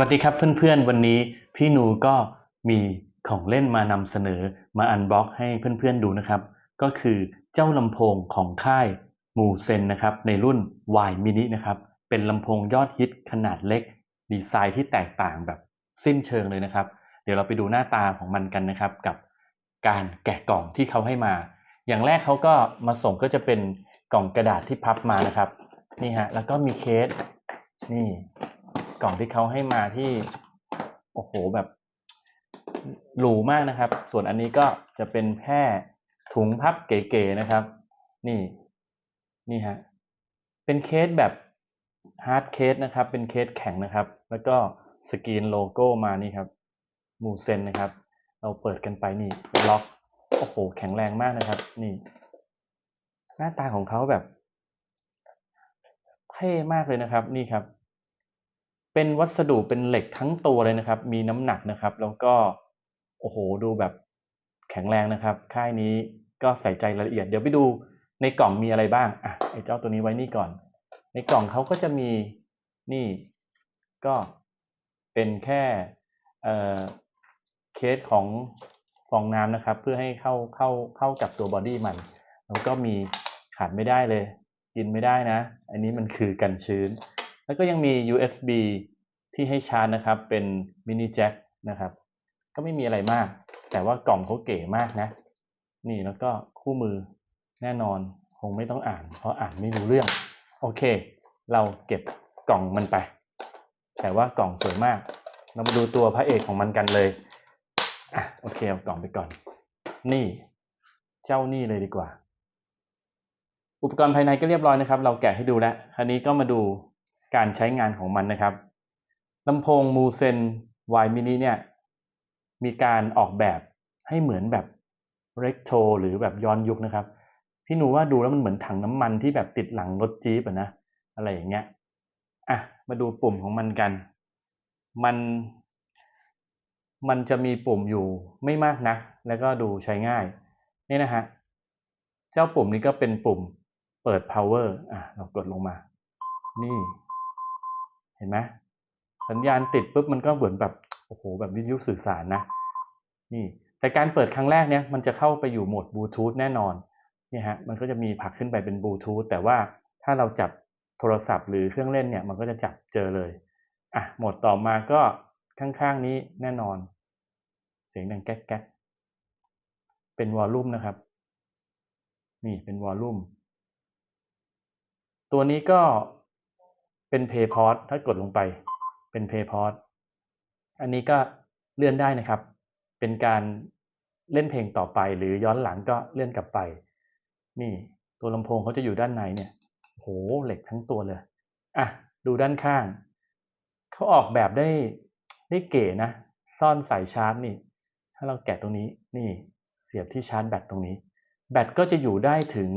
วัสดีครับเพื่อนๆ วันนี้พี่หนูก็มีของเล่นมานำเสนอมาอันบ็อกให้เพื่อนๆดูนะครับ ก็คือเจ้าลำโพงของค่ายมูเซนนะครับ ในรุ่น Y mini นะครับ เป็นลำโพงยอดฮิตขนาดเล็ก ดีไซน์ที่แตกต่างแบบสิ้นเชิงเลยนะครับ เดี๋ยวเราไปดูหน้าตาของมันกันนะครับ กับการแกะกล่องที่เขาให้มา อย่างแรกเขาก็มาส่งก็จะเป็นกล่องกระดาษที่พับมานะครับนี่ฮะแล้วก็มีเคสนี่ กล่องที่เขาให้มาที่ โอ้โหแบบหรูมากนะครับ ส่วนอันนี้ก็จะเป็นแค่ถุงพับเก๋ๆนะครับ นี่นี่ฮะเป็นเคสแบบฮาร์ดเคสนะครับ เป็นเคสแข็งนะครับ แล้วก็สกรีนโลโก้มานี่ครับมูเซนนะครับ เราเปิดกันไปนี่ล็อกโอ้โห แข็งแรงมากนะครับ นี่ หน้าตาของเขาแบบเท่มากเลยนะครับ นี่ครับ เป็นวัสดุเป็นเหล็กทั้งตัวเลยนะครับ มีน้ำหนักนะครับ แล้วก็โอ้โหดูแบบแข็งแรงนะครับ ค่ายนี้ก็ใส่ใจรายละเอียด เดี๋ยวไปดูในกล่องมีอะไรบ้างอะไอ้เจ้าตัวนี้ไว้นี่ก่อน ในกล่องเขาก็จะมีนี่ก็เป็นแค่เอ่อเคสของฟองน้ำนะครับ เพื่อให้เข้าเข้าเข้ากับตัวบอดี้มันแล้วก็มีขาดไม่ได้เลย กินไม่ได้นะ อันนี้มันคือกันชื้น แล้วก็ยังมี USB ที่ให้ชาร์จนะครับ เป็นมินิแจ็คนะครับ ก็ไม่มีอะไรมาก แต่ว่ากล่องเขาเก๋มากนะ นี่แล้วก็คู่มือแน่นอนคงไม่ต้องอ่าน เพราะอ่านไม่รู้เรื่อง โอเค เราเก็บกล่องมันไป แต่ว่ากล่องสวยมาก เรามาดูตัวพระเอกของมันกันเลยอะโอเคเอากล่องไปก่อน นี่ เจ้านี่เลยดีกว่า อุปกรณ์ภายในก็เรียบร้อยนะครับ เราแกะให้ดูแล้ว คราวนี้ก็มาดู การใช้งานของมันนะครับลำโพงมูเซน Y mini เนี่ยมีการออกแบบให้เหมือนแบบเร t โทหรือแบบย้อนยุคนะครับ พี่หนูว่าดูแล้วมันเหมือนถังน้ำมันที่แบบติดหลังรถจี๊ปอะนะอะไรอย่างเงี้ยอะมาดูปุ่มของมันกัน มัน มันจะมีปุ่มอยู่ไม่มากนัก แล้วก็ดูใช้ง่ายนี่นะฮะเจ้าปุ่มนี้ก็เป็นปุ่มเปิด power อะเรากดลงมา นี่ เห็นไหมสัญญาณติดปุ๊บมันก็เหมือนแบบโอ้โหแบบวิทยุสื่อสารนะนี่แต่การเปิดครั้งแรกเนี่ยมันจะเข้าไปอยู่โหมดบลูทูธแน่นอนนี่ฮะมันก็จะมีผลักขึ้นไปเป็นบลูทูธแต่ว่าถ้าเราจับโทรศัพท์หรือเครื่องเล่นเนี่ยมันก็จะจับเจอเลยอะโหมดต่อมาก็ข้างๆนี้แน่นอน เสียงดังแก๊กแก๊กเป็นวอลลุ่มนะครับ นี่เป็นวอลลุ่มตัวนี้ก็ เป็นเพย์พอ t ถ้ากดลงไปเป็นเพย์พอ t อันนี้ก็เลื่อนได้นะครับ เป็นการเล่นเพลงต่อไป หรือย้อนหลังก็เลื่อนกลับไป นี่ตัวลำโพงเขาจะอยู่ด้านในเนี่ยโหเหล็กทั้งตัวเลยอะดูด้านข้าง เขาออกแบบได้ได้เก๋นะ ซ่อนสายชาร์จนี่ ถ้าเราแกะตรงนี้นี่เสียบที่ชาร์จแบตตรงนี้ แบตก็จะอยู่ได้ถึง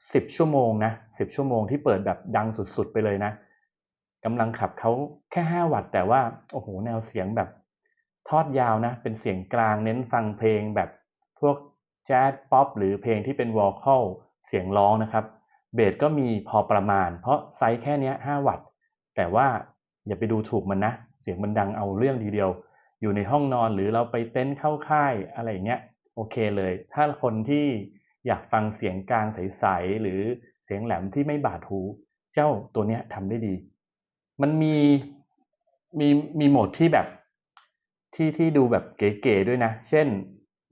10ชั่วโมงนะ10ชั่วโมงที่เปิดแบบดังสุดๆไปเลยนะกำลังขับเขาแค่5วัตต์แต่ว่าโอ้โหแนวเสียงแบบทอดยาวนะ เป็นเสียงกลางเน้นฟังเพลงแบบพวกแจ๊สป๊อปหรือเพลงที่เป็นวอลคอลเสียงร้องนะครับ เบสก็มีพอประมาณ เพราะไซส์แค่นี้5วัตต์ แต่ว่าอย่าไปดูถูกมันนะ เสียงมันดังเอาเรื่องทีเดียว อยู่ในห้องนอนหรือเราไปเต้นเข้าค่ายอะไรอย่างเงี้ยโอเคเลย ถ้าคนที่ อยากฟังเสียงกลางใสๆหรือเสียงแหลมที่ไม่บาดหู เจ้าตัวเนี้ยทำได้ดี มันมีมีมีโหมดที่แบบที่ที่ดูแบบเก๋ๆด้วยนะ เช่น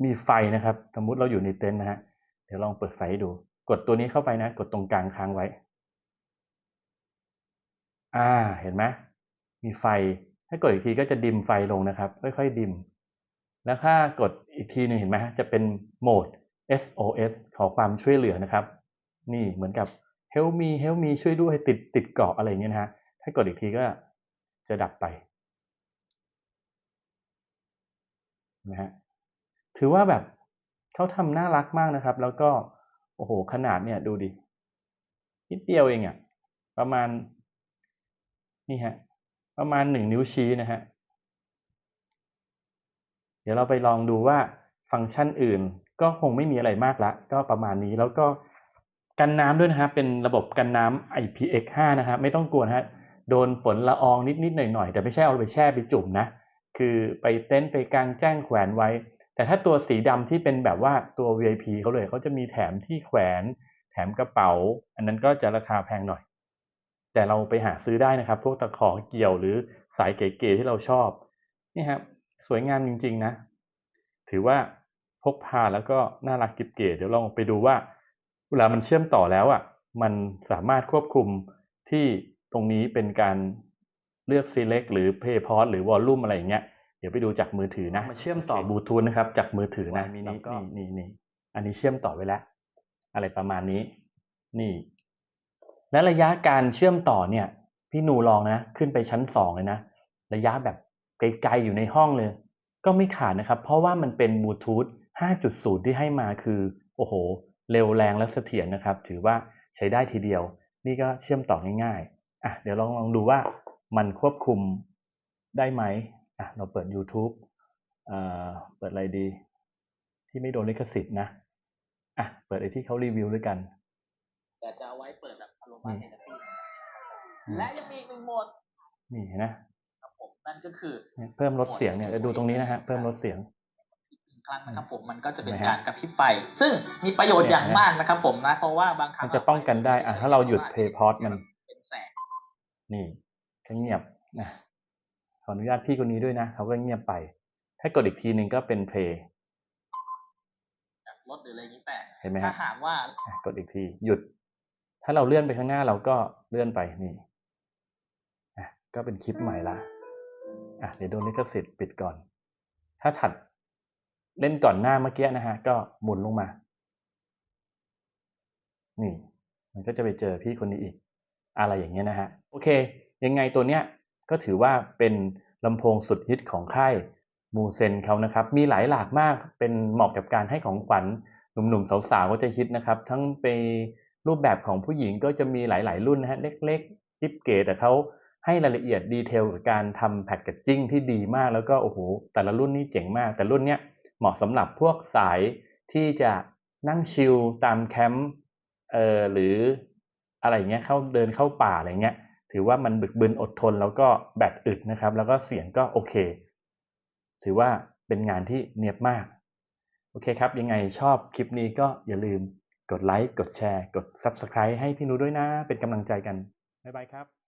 มีไฟนะครับ สมมุติเราอยู่ในเต็นท์นะฮะเดี๋ยวลองเปิดไฟให้ดู กดตัวนี้เข้าไปนะ กดตรงกลางค้างไว้ อ่าเห็นไหมมีไฟ ถ้ากดอีกทีก็จะดิมไฟลงนะครับ ค่อยๆดิม แล้วถ้ากดอีกทีหนึ่งเห็นไหมจะเป็นโหมด SOS ขอความช่วยเหลือนะครับ นี่เหมือนกับ help me help me ช่วยด้วยติดติดเกาะอะไรเงี้ยนะฮะ ถ้ากดอีกทีก็จะดับไปนะฮะ ถือว่าแบบเขาทำน่ารักมากนะครับ แล้วก็ โอ้โห ขนาดเนี่ยดูดิ นิดเดียวเองอะ่ะ ประมาณ นี่ฮะ ประมาณหนึ่งนิ้วชี้นะฮะ เดี๋ยวเราไปลองดูว่าฟังก์ชันอื่น ก็คงไม่มีอะไรมากละก็ประมาณนี้แล้วก็กันน้ำด้วยนะครับเป็นระบบกันน้ำ IPX5 นะครับไม่ต้องกลัวนะฮะโดนฝนละอองนิดๆหน่อยๆแต่ไม่ใช่เอาไปแช่ไปจุ่มนะ คือไปเต็นท์ไปกางแจ้งแขวนไว้ แต่ถ้าตัวสีดำที่เป็นแบบว่าตัว VIP เขาเลยเขาจะมีแถมที่แขวนแถมกระเป๋า อันนั้นก็จะราคาแพงหน่อย แต่เราไปหาซื้อได้นะครับ พวกตะขอเกี่ยวหรือสายเก๋ๆที่เราชอบนี่ครับสวยงามจริง ๆ นะ ถือว่า พกพาแล้วก็น่ารักกิบเก๋เดี๋ยวลองไปดูว่า เวลามันเชื่อมต่อแล้วอะมันสามารถควบคุมที่ตรงนี้เป็นการเลือก select หรือ play pause หรือ volume อะไรอย่างเงี้ยเดี๋ยวไปดูจากมือถือนะมาเชื่อมต่อบลูทูธนะครับ จากมือถือนะนี่นี่นี่นี่อันนี้เชื่อมต่อไว้แล้ว อะไรประมาณนี้ นี่ และระยะการเชื่อมต่อเนี่ย พี่หนูลองนะ ขึ้นไปชั้นสองเลยนะ ระยะแบบไกลๆอยู่ในห้องเลย ก็ไม่ขาดนะครับ เพราะว่ามันเป็นบลูทูธ 5.0 ที่ให้มาคือโอ้โห เร็วแรงและเสถียรนะครับ ถือว่าใช้ได้ทีเดียว นี่ก็เชื่อมต่อง่ายๆอะเดี๋ยวลองลองดูว่ามันควบคุมได้ไหมอะเราเปิด YouTube เอ่อเปิดอะไรดี ที่ไม่โดนลิขสิทธิ์นะอะเปิดไอ้ที่เขารีวิวด้วยกันแต่จะเอาไว้เปิดแบบอารมณ์นี่เทนตี้และยังมีอีกหนึ่งโหมดนี่เห็นไหมครับผมนั่นก็คือเนี่ยเพิ่มลดเสียงเนี่ยเดี๋ยวดูตรงนี้นะฮะเพิ่มลดเสียงอีกหนึ่งค รั้งนะครับผมมันก็จะเป็นเห็นไหมฮะการกระพริบไฟซึ่งมีประโยชน์อย่างมากนะครับผมนะ เพราะว่าบางครั้งมันจะป้องกันได้อะถ้าเราหยุด play pause มันเป็นแสงนี่ก็เงียบนะขออนุญาตพี่คนนี้ด้วยนะเขาก็เงียบไป ถ้ากดอีกทีหนึ่งก็เป็นเพลงจากรถหรืออะไรอย่างนี้แต่เห็นไหมถ้าฮะหากว่าอะกดอีกทีหยุด ถ้าเราเลื่อนไปข้างหน้าเราก็เลื่อนไปนี่อะก็เป็นคลิปใหม่ละอะเดี๋ยวโดนลิขสิทธิ์ปิดก่อน ถ้าถัด เล่นก่อนหน้าเมื่อกี้นะฮะก็หมุนลงมา นี่ มันก็จะไปเจอพี่คนนี้อีก อะไรอย่างเงี้ยนะฮะโอเค ยังไงตัวเนี้ยก็ถือว่าเป็นลำโพงสุดฮิตของค่ายมูเซนเขานะครับ มีหลายหลากมากเป็นเหมาะกับการให้ของขวัญหนุ่มๆสาวๆก็จะฮิตนะครับ ทั้งไปรูปแบบของผู้หญิงก็จะมีหลายๆรุ่นนะฮะเล็กๆจิ๊บเก๋แต่เขาให้รายละเอียดดีเทลกับการทำแพคเกจจิ้งที่ดีมากแล้วก็โอ้โหแต่ละรุ่นนี่เจ๋งมาก แต่รุ่นเนี้ย เหมาะสำหรับพวกสายที่จะนั่งชิลตามแคมป์เอ่อหรืออะไรอย่างเงี้ยเข้าเดินเข้าป่าอะไรเงี้ยถือว่ามันบึกบึนอดทนแล้วก็แบตอึดนะครับ แล้วก็เสียงก็โอเค ถือว่าเป็นงานที่เนียบมาก โอเคครับ ยังไงชอบคลิปนี้ก็อย่าลืมกดไลค์กดแชร์ กด Subscribe ให้พี่นุ้ยด้วยนะ เป็นกำลังใจกัน บ๊ายบายครับ